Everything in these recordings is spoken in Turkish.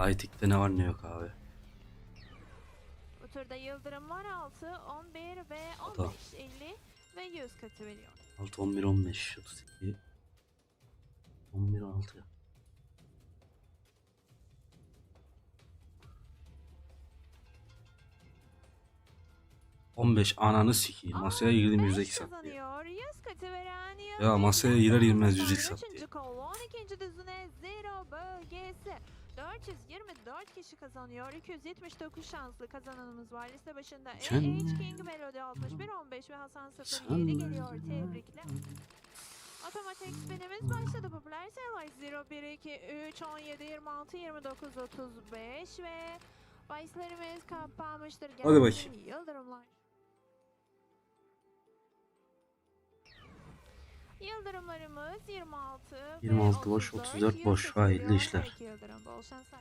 Lighting'de ne var ne yok abi. Bu turda Yıldırım var 6, 11 ve Hata. 15, 50 ve 100 katı veriyor. 6, 11, 15, 32, 11, 16. On beş ananı sikeyim. Masaya girdim 15 yüzdeki sattı ya. kazanıyor. 100 katı veren Ya masaya girer girmez yüzdeki sattı ya. Üçüncü kolon, ikinci düzüne zero bölgesi. 424 kişi kazanıyor. 279 şanslı kazananımız var. Liste başında Sen- AH King Melody 61 15 ve Hasan 07 Sen- geliyor. Tebrikler. Otomatik spinimiz başladı. Popüler sayılar 0, 1, 2, 3, 17, 26, 29, 35 ve bahislerimiz kapanmıştır. Hadi bakayım. Yıldırımlar. Yıldırımlarımız 26 ve 26 boş, 34, 34 boş. 100 Hayırlı işler. Peki Yıldırım bol şanslar.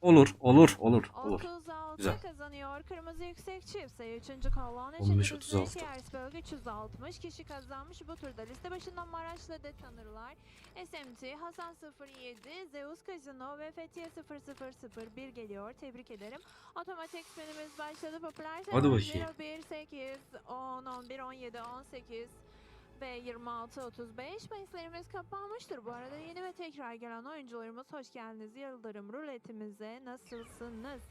Olur, olur, olur, olur. 36 Güzel. kazanıyor. Kırmızı yüksek çift sayı 3. kolon. 15, 3. 36. Ters bölge 360 kişi kazanmış bu turda. Liste başından Maraş'la da tanırlar. SMT, Hasan 07, Zeus Casino ve Fethiye 0001 geliyor. Tebrik ederim. Otomatik spinimiz başladı. Popüler Hadi bakayım. 01, 8, 10, 11, 17, 18 ve 26 35 bahislerimiz kapanmıştır. Bu arada yeni ve tekrar gelen oyuncularımız hoş geldiniz. Yıldırım ruletimize nasılsınız?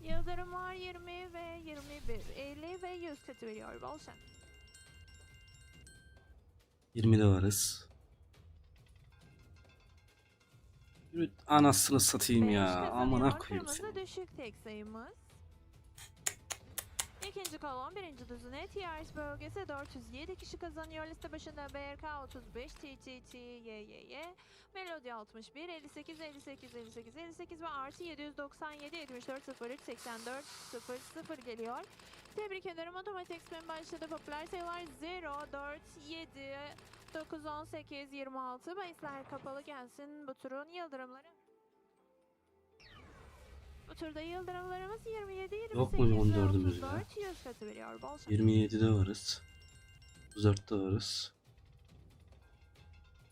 Yıldırım var 20 ve 21, 50 ve 100 katı veriyor. Bol şans. 20'de varız. Anasını satayım ya. Amına koyayım seni. düşük tek sayımız. İkinci kolon birinci düzine TRS bölgesi 407 kişi kazanıyor. Liste başında BRK 35, TTT, YYY, Melodi 61, 58, 58, 58, 58 ve artı 797, 74, 03, 84, 00 geliyor. Tebrik ederim. Otomatik spin başladı. Popüler sayılar 0, 4, 7, 9, 18, 26. Bahisler kapalı gelsin bu turun yıldırımları. Bu turda yıldırımlarımız 27, 28 Yok mu bir ve 14'ümüz ya? 34 100 katı veriyor. Bol şans. 27'de varız. 34'te varız.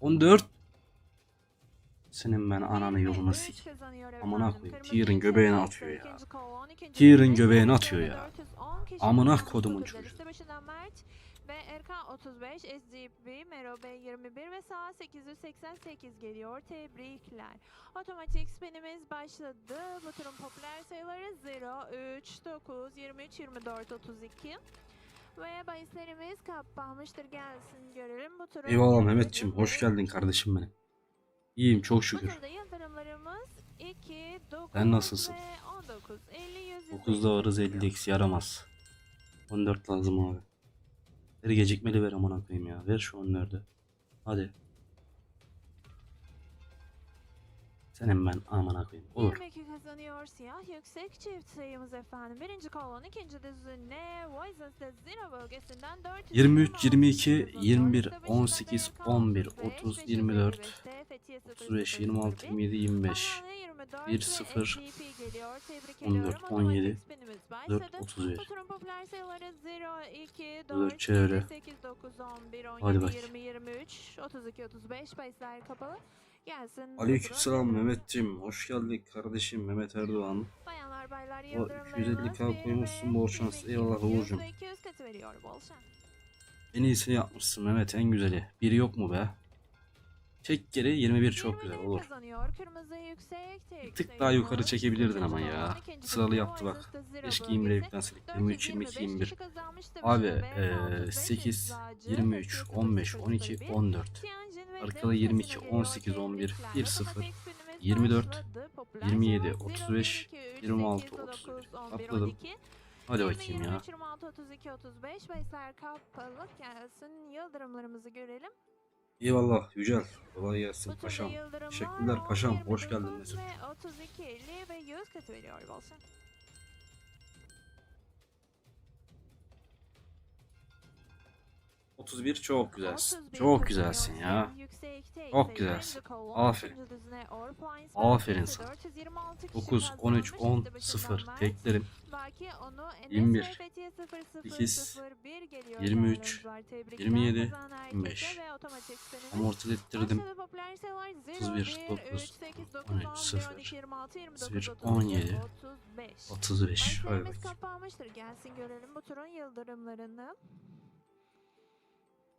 14. Senin ben ananı yoluna sik. Amına koyayım, Tier'in göbeğine atıyor ya. Tier'in göbeğine atıyor ya. Amına kodumun çocuğu. Liste başında Mert ve Erkan 35, SGB, Mero Bey 21 ve sağ 888 geliyor. Tebrikler. Otomatik spinimiz başladı. Bu turun popüler sayıları 0, 3, 9, 23, 24, 32. Ve bahislerimiz kapanmıştır. Gelsin görelim bu turun. Eyvallah. Mehmetçim. Hoş geldin kardeşim benim. İyiyim çok Bu şükür. turda yıldırımlarımız 2, 9 Sen nasılsın? ve 19, 50, 100, 9'da varız 50 eksi yaramaz. 14 lazım abi. Ver gecikmeli ver amına koyayım ya. Ver şu 14'ü. Hadi. Senin ben amına koyayım. Olur. 22 kazanıyor siyah yüksek çift sayımız efendim. Birinci kolon ikinci düzüne Voices Zero bölgesinden 4 23, 22, 21, 18, 11, 30, 24, 35, 26, 27, 25, 1, 0, 14, 17, 4, 31. Oturum popüler sayıları 0, 2, 4 4, çevre. 8, 9, 11, Hadi 17, bakayım. 20, 23, 32, 35 bahisler kapalı. Gelsin. Aleykümselam Mehmetciğim. Hoş geldik kardeşim Mehmet Erdoğan. Bayanlar baylar O yıldırımlarımız 250K koymuşsun, bol şans. Eyvallah Uğurcuğum. 200 katı veriyor bol şans. En iyisini yapmışsın Mehmet en güzeli. Biri yok mu be? Çek geri 21 çok 21 güzel olur. Bir tık daha yukarı çekebilirdin ama ya. Sıralı yaptı bak. Keşke bölgesi. İmre'yi yüklensedik. 23, 22, 425 21. kişi kazanmıştı. Abi 35, 8, Eczacı, 23, Fethiye 15, 0001, 12, 14. Tianjin ve Arkada Zeus 22, Casino geliyor. 18, 11, Tebrikler. 1, 0, Otomatik spinimiz 24, başladı. Popüler 27, sayılar 35, 0, 2, 3, 26, 8, 31. 9, 11, Atladım. 12. Hadi 20, bakayım ya. 23, 26, 32, 35 bahisler kapalı gelsin. Yıldırımlarımızı görelim. Eyvallah Yücel. Kolay gelsin paşam. Teşekkürler 10, paşam. 29 Hoş geldin Mesut. Ve 32, 50 ve 100 katı veriyor olsun. %31 çok güzelsin. 31 Çok güzelsin ya. Çok güzelsin. Aferin. Aferin sana. 426 kişi 9, 13, kazanmış. 10, Liste başından 0. Mert, Teklerim. Baki onu Enes 21, ve Fethiye 0001 8, geliyor 23, değerli oyuncular. Tebrikler 27, kazanan herkese 25. ve otomatik spinimiz. Amorti ettirdim. Başladı popüler sayılar 31, 0, 1, 9, 3, 8, 9, 13, 11, 0, 12, 26, 29, 1, 32, 17, 35. 35. Hadi bakayım. kapanmıştır. Gelsin görelim bu turun yıldırımlarını.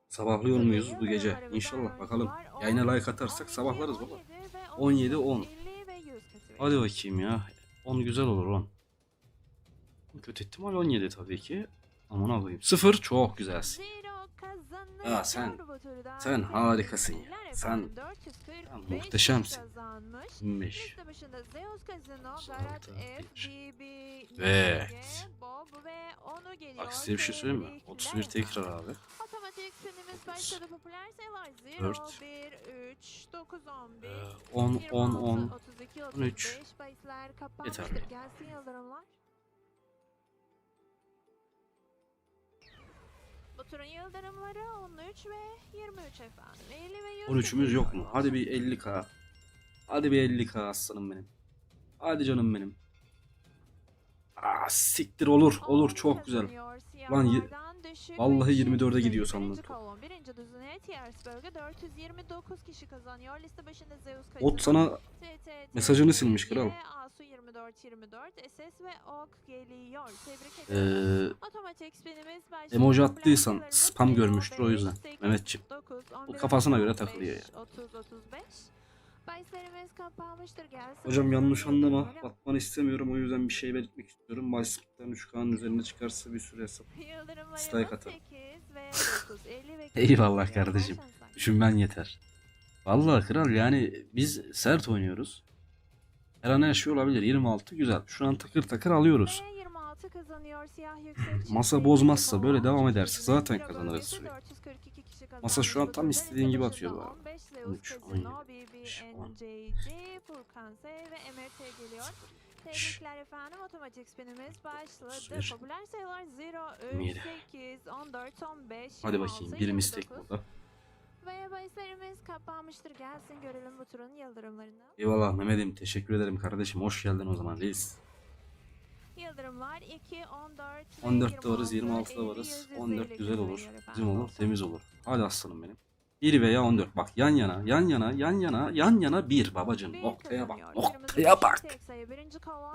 Sabahlıyor muyuz bu gece? İnşallah bakalım. Yayına 10, like atarsak 12, sabahlarız baba. 17 ve 17, 30, 10. 50 ve 100 kategori. Hadi bakayım ya. 10 güzel olur 10. Kötü ihtimal 17 tabii ki. Aman koyayım. 0 çok güzelsin. Ya sen- sen harikasın ya. Sen- efendim. 445 sen muhteşemsin. kazanmış. 25. Liste başında Zeus Casino, Sonra Berat da F, bir. BB, Evet. Bak size bir şey söyleyeyim mi? Tebrikler 31 tekrar efendim. abi. Otomatik spinimiz başladı. Popüler sayılar 0, Dört. 1, 3, 9, 11, Ee, 10, 10, 10. 26, 32, 13. 35 bahisler kapanmıştır. Yeterli. Gelsin yıldırımlar. Bu turun yıldırımları 13 ve 23 efendim. 50 ve 100 13'ümüz yok mu? Hadi bir 50k. Hadi bir 50k aslanım benim. Hadi canım benim. Aa siktir olur. Olur çok güzel. Lan vallahi 24'e gidiyor sandım. Kolon, birinci düzine TRS bölge 429 kişi kazanıyor. Liste başında Zeus Ot sana mesajını silmiş kral. Asu 24 24 SS ve Ok geliyor. Tebrik ederim. Ee, emoji attıysan spam 0, görmüştür o 5, yüzden. 8, Mehmetçim. 9, Bu 11, kafasına göre 15, takılıyor yani. 30 35. Bahislerimiz kapanmıştır. Gelsin. Hocam yanlış anlama. Atmanı istemiyorum. O yüzden bir şey belirtmek istiyorum. Bicycle'den 3K'nın üzerine çıkarsa bir süre hesap. Strike atarım. 8 ve 9, 50 ve Eyvallah 40 kardeşim. Düşünmen yeter. Vallahi kral yani biz sert oynuyoruz. Her an her şey olabilir. 26 güzel. Şu an takır takır alıyoruz. Ve 26 kazanıyor siyah yüksek Masa bozmazsa, böyle devam ederse zaten kazanırız Masa şu an tam istediğin gibi atıyor bu arada. 15 Zeus 13, Casino, 17, 15, on. BBNJC, Furkan S ve MRT geliyor. Tebrikler efendim. Otomatik spinimiz başladı. 31. Popüler sayılar 0, 3, 27. 8, 14, 15, Hadi 26, bakayım. Bir mistek 29. burada. Ve bahislerimiz kapanmıştır. Gelsin görelim bu turun yıldırımlarını. Eyvallah Mehmet'im. Teşekkür ederim kardeşim. Hoş geldin o zaman reis. Yıldırımlar 2, 14, 14'te varız, 26'da varız. 14 güzel olur. Bizim olur, temiz olur. Hadi aslanım benim. 1 veya 14. Bak yan yana, yan yana, yan yana, yan yana 1 babacım. Noktaya bak, noktaya bak.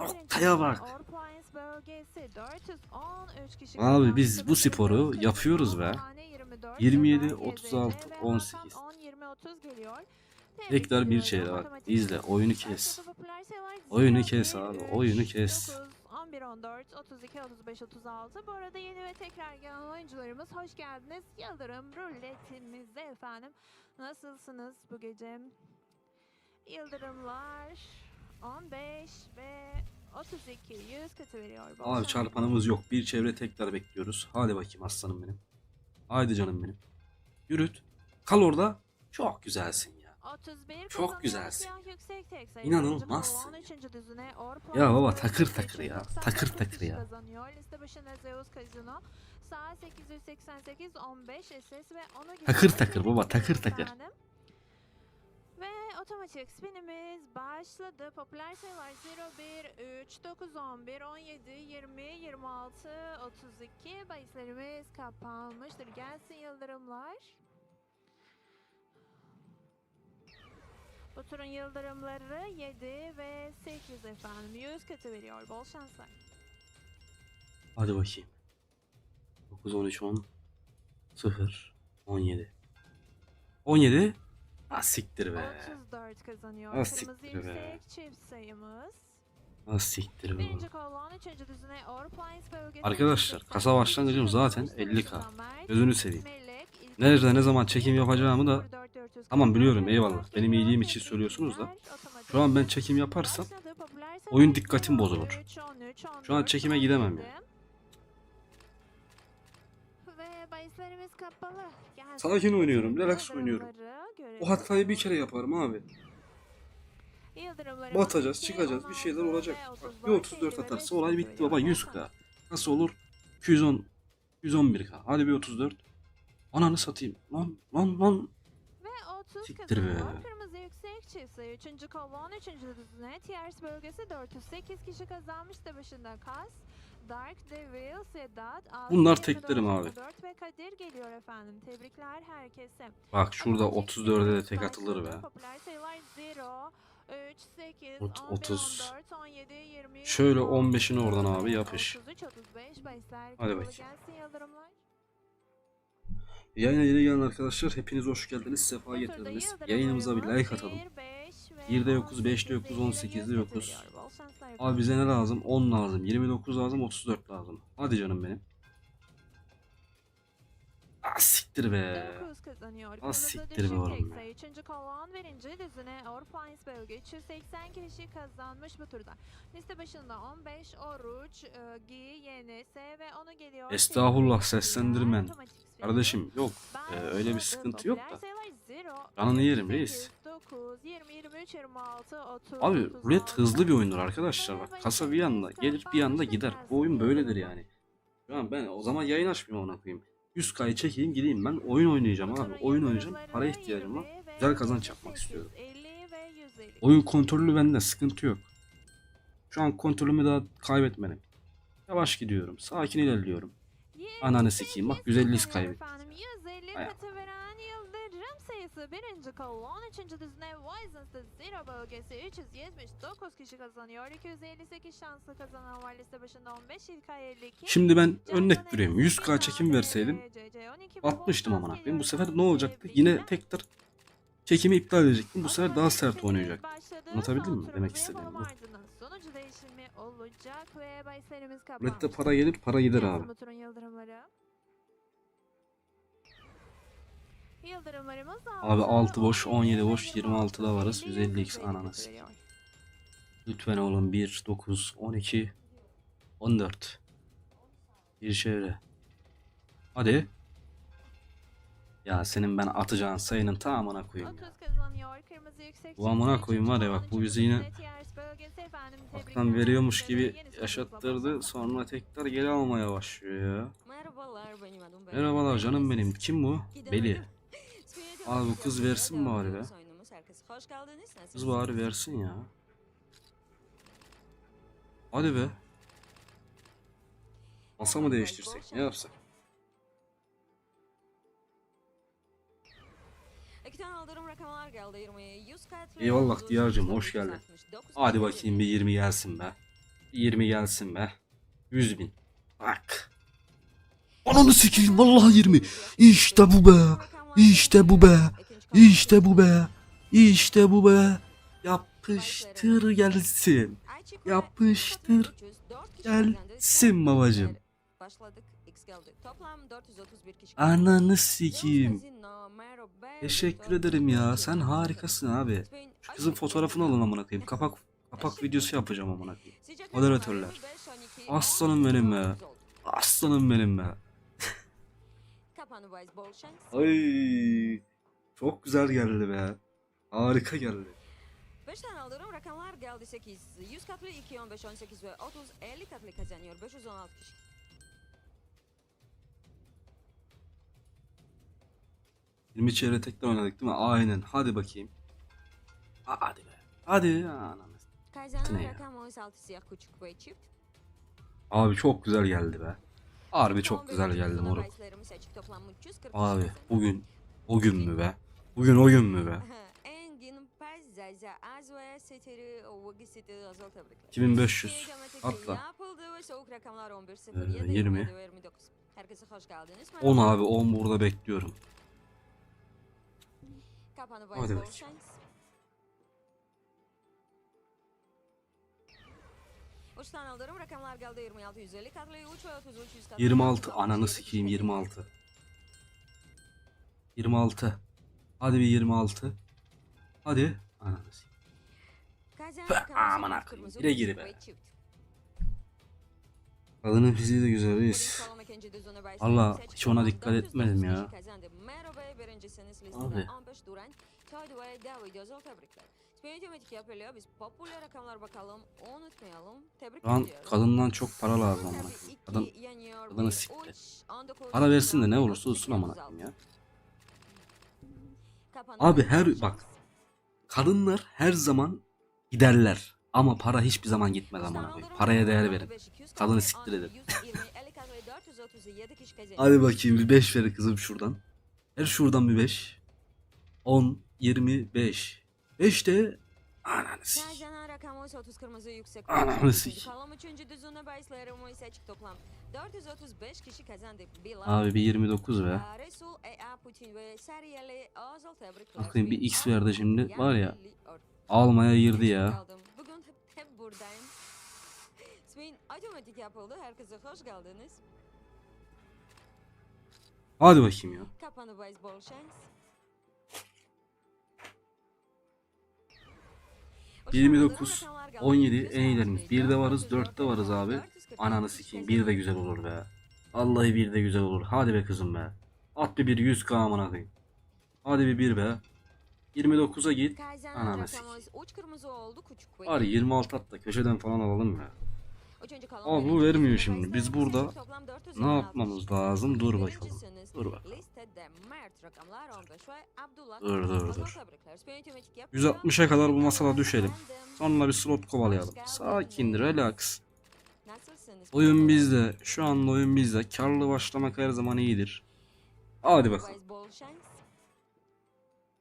Noktaya bak. kolon, Orpines bölgesi 413 kişi Abi biz bu sporu yapıyoruz be. tane 24, 27, Ömer, 36, GZC ve 18. Hakan 10, 20, 30 geliyor. Tebrik Tekrar bir ediyorum. şeyle bak. İzle, oyunu kes. Oyunu 0, kes 1, abi, 3, oyunu kes. 9, 11, 14, 32, 35, 36. Bu arada yeni ve tekrar gelen oyuncularımız hoş geldiniz. Yıldırım ruletimizde efendim. Nasılsınız bu gece? Yıldırımlar 15 ve 32 100 katı veriyor. Bol Abi çarpanımız yok. Bir çevre tekrar bekliyoruz. Hadi bakayım aslanım benim. Haydi canım benim. Yürüt. Kal orada. Çok güzelsin ya. 31 Çok güzelsin. İnanılmazsın Ya baba, takır takır ya, 599 takır takır ya. Kazanıyor. Liste başında Zeus Casino. Sağ 888 15 SS ve onu gibi. Takır takır baba, takır takır. Ve otomatik spinimiz başladı. Popüler sayılar 0, 1, 3, 9, 11, 17, 20, 26, 32. Bahislerimiz kapanmıştır. Gelsin yıldırımlar. Bu turun yıldırımları 7 ve 8 efendim. 100 katı veriyor. Bol şanslar. Hadi bakayım. 9, 13, 10, 0, 17. 17. Ha siktir be. 34 kazanıyor. Ah, Kırmızı siktir be. yüksek çift sayımız. Siktir be. Birinci kolon, üçüncü bölgesi. Arkadaşlar, 88 kasa başlangıcım kişi zaten kazanmış. 50K. Mert, Gözünü seveyim. Nerede ne zaman çekim yapacağımı da 04, 400 Tamam, biliyorum, eyvallah. Benim iyiliğim için söylüyorsunuz da. Şu an ben çekim yaparsam oyun dikkatim 0, bozulur. 13, 13, Şu an 14, çekime gidemem 17. ya. Ve bahislerimiz kapalı. Gelsin. Sakin oynuyorum, relax oynuyorum. o hatayı bir kere yaparım abi. Batacağız, 2, çıkacağız, bir şeyler 16 olacak. Bak 34, bir 34 50 ve atarsa olay 500 bitti baba veriyor. 100k. Nasıl olur? 210 211k. Hadi bir 34. Ananı satayım. Lan lan lan. Ve 30 Siktir be. Kırmızı yüksek sayı 3. kolon 3. düzine Tiers bölgesi 408 kişi kazanmış da başında Kas, Dark Devil, Sedat, Bunlar 24, teklerim abi. 24 ve Kadir geliyor efendim. Tebrikler herkese. Bak şurada Ama 34'e de tek atılır be. Popüler sayılar 0, 3, 8, Ot- 11, 30. 14, 17, 20, Şöyle 26, 15'ini oradan abi yapış. 33, 35, bahisler Hadi bakayım. Yayına yeni gelen arkadaşlar hepiniz hoş geldiniz. Sefa getirdiniz. Yayınımıza bir like atalım. 1'de yokuz, 5'te yokuz, 18'de yokuz. Abi bize ne lazım? 10 lazım, 29 lazım, 34 lazım. Hadi canım benim. Ah siktir be. 9 kazanıyor. Az Kırmızı siktir be oğlum kolon birinci düzine Orpines bölge 380 kişi kazanmış bu turda. Liste başında 15 Oruç, e, Gi, YNS ve onu geliyor. Estağfurullah, seslendirmen. Kardeşim yok. Ee, öyle bir sıkıntı yok da. Canını yerim 8, reis. 9, 20, 23, 26, 30, Abi 36, rulet hızlı bir oyundur arkadaşlar. Bak kasa bir anda gelir bir anda gider. Bu oyun böyledir yani. Şu an ben o zaman yayın açmayayım ona koyayım. 100K'yı çekeyim gideyim ben oyun oynayacağım abi. Oyun oynayacağım. Para ihtiyacım var. Güzel kazanç yapmak istiyorum. Oyun kontrolü bende sıkıntı yok. Şu an kontrolümü daha kaybetmedim. Yavaş gidiyorum. Sakin ilerliyorum. Ananı sikeyim, bak 150 iz kaybettik. Efendim birinci kolon, üçüncü düzine Wizen's'ta zero bölgesi 379 kişi kazanıyor. 258 şanslı kazanan var liste başında 15 İlkay 52. Şimdi ben örnek. Enes 100K çekim verseydim CC 12 atmıştım şans koyayım. Bu sefer ne olacaktı? Yine tekrar çekimi iptal edecektim. Bu sefer daha sert Başladı. oynayacak. Anlatabildim mi? Demek istediğim bu. Sonucu değişimi olacak ve bahislerimiz kapanmış. Rulette para gelir para gider abi. Abi 6 boş, 17 boş, 26 26'da varız. 150x ananas. Lütfen oğlum 1, 9, 12, 14. Bir çevre. Hadi. Ya senin ben atacağın sayının tamamına koyayım ya. 30 kazanıyor. Kırmızı yüksek Bu amına koyayım var ya, bak bu bizi yine Tebrikler. veriyormuş gibi yaşattırdı. Sonra tekrar geri almaya başlıyor ya. Merhabalar benim adım Beli. Merhabalar canım benim. Kim bu? Beli. Abi bu kız versin bari be. Kız bari versin ya. Hadi be. Masa mı değiştirsek? Ne yapsak? İki tane aldığım rakamlar geldi 20, 100 kat ve Eyvallah 30, Diyar'cığım, 100 hoş geldin. 169 Hadi bakayım bir 20 gelsin be. Bir 20 gelsin be. 100 bin. Bak. Ananı sikeyim vallahi 20. İşte bu be. İşte bu be. İşte bu be. İşte bu be. Yapıştır gelsin. Yapıştır gelsin babacım. Başladık. X geldi. Toplam 431 kişi. Ananı sikeyim. Teşekkür ederim ya. Sen harikasın abi. Şu kızın fotoğrafını alın amına koyayım. Kapak kapak videosu yapacağım amına koyayım. Moderatörler. Aslanım benim be. Aslanım benim be. Ay. Çok güzel geldi be. Harika geldi. 5 tane aldığım rakamlar geldi 8. 100 katlı 2, 15, 18 ve 30, 50 katlı kazanıyor. 516 kişi. Yirmi çevre tekrar oynadık değil mi? Aynen. Hadi bakayım. Aa, Hadi be. Hadi. Ananı. Kazanan rakam 16 siyah küçük ve çift. Abi çok güzel geldi be. Harbi çok 15 güzel geldi moruk. bahislerimi seçip toplam 340 Abi bugün o gün mü be? Bugün o gün mü be? kazandı. Engin Pazzaza Azve Seteri Vagisiti Azal tebrikler. 2500. Geometrik Atla. Yapıldı ve soğuk rakamlar 11 0 Ee, 7 20. 27 ve 29. Herkese hoş geldiniz. 10 Merhaba. abi 10 burada bekliyorum. Hadi bakayım. Tane aldığım rakamlar geldi 26 150 katlı 3 ve 33 100 katlı. 26 ananı sikeyim 26. 26. Hadi bir 26. Hadi. Ananı sikeyim. Aman kırmızı gire gire be. Kadının fiziği de güzel reis. Valla hiç ona dikkat 409 etmedim ya. Abi. Listede 15 duran. Toydu ve David Özal tebrikler. Spiriyometrik yapılıyor biz popüler rakamlar bakalım unutmayalım. Tebrik Şu an ediyoruz. kadından çok para lazım amına koyayım. Kadın kadını sikti. üç, 19 para versin de ne olursa olsun amına 36. koyayım ya. Abi her- bak. Kadınlar her zaman giderler. Ama para hiçbir zaman gitmez amına koyayım. Paraya değer verin. Kadını siktir edin. Hadi bakayım bir 5 ver kızım şuradan. Ver şuradan bir 5. 10, 25. 5 de ananı sik. Kazanın rakamı ise 30 kırmızı yüksek. Ananı sik. Kolum 3. düzüne bahislerim ise açık toplam. 435 kişi kazandı. Abi bir 29 be. Aa, Resul, E.A. Putin ve Sariyeli tebrikler. Bakayım bir X verdi şimdi. Var ya almaya girdi ya. Bugün hep, buradayım. Swin otomatik yapıldı. Herkese hoş geldiniz. Hadi bakayım ya. Kapanı bol şans. 29, şamanların rakamlar geldi. 17 Yüz en iyilerimiz. altmış, 1'de varız, 444, 4'te varız abi. 440, Ananı 440 sikeyim. 1 de güzel olur be. Vallahi 1 de güzel olur. Hadi be kızım be. At bir 1 100k amına koyayım. Hadi bir 1 be. 29'a git. Ananı ve Var 26 at da köşeden falan alalım ya. Ama bu vermiyor şimdi. Biz burada ise toplam 426. Ne yapmamız lazım? Dur bakalım. Dur bakalım. Listede Mert rakamlar 15 ve Abdullah. Dur, dur, dur. tebrikler. Spain otomatik yapıyor. 160'a kadar bu masada düşelim. Sonra bir slot kovalayalım. Sakin, relax. Oyun bizde. Şu anda oyun bizde. Karlı başlamak her zaman iyidir. Hadi bakalım.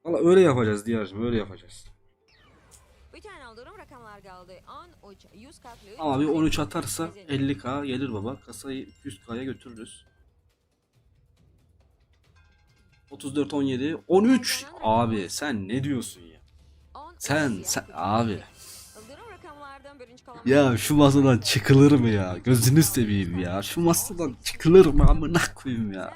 Valla öyle yapacağız Diyar'cığım öyle yapacağız. Bir tane aldığım rakamlar geldi. 13, 100 katlı. Ama bir 13 150 atarsa kazanıyor. 50k gelir baba. Kasayı 100k'ya götürürüz. 34 17 13 abi sen ne diyorsun ya? 10, Sen sen abi ya şu masadan çıkılır mı ya? Gözünü seveyim ya. Şu masadan çıkılır mı amına koyayım ya?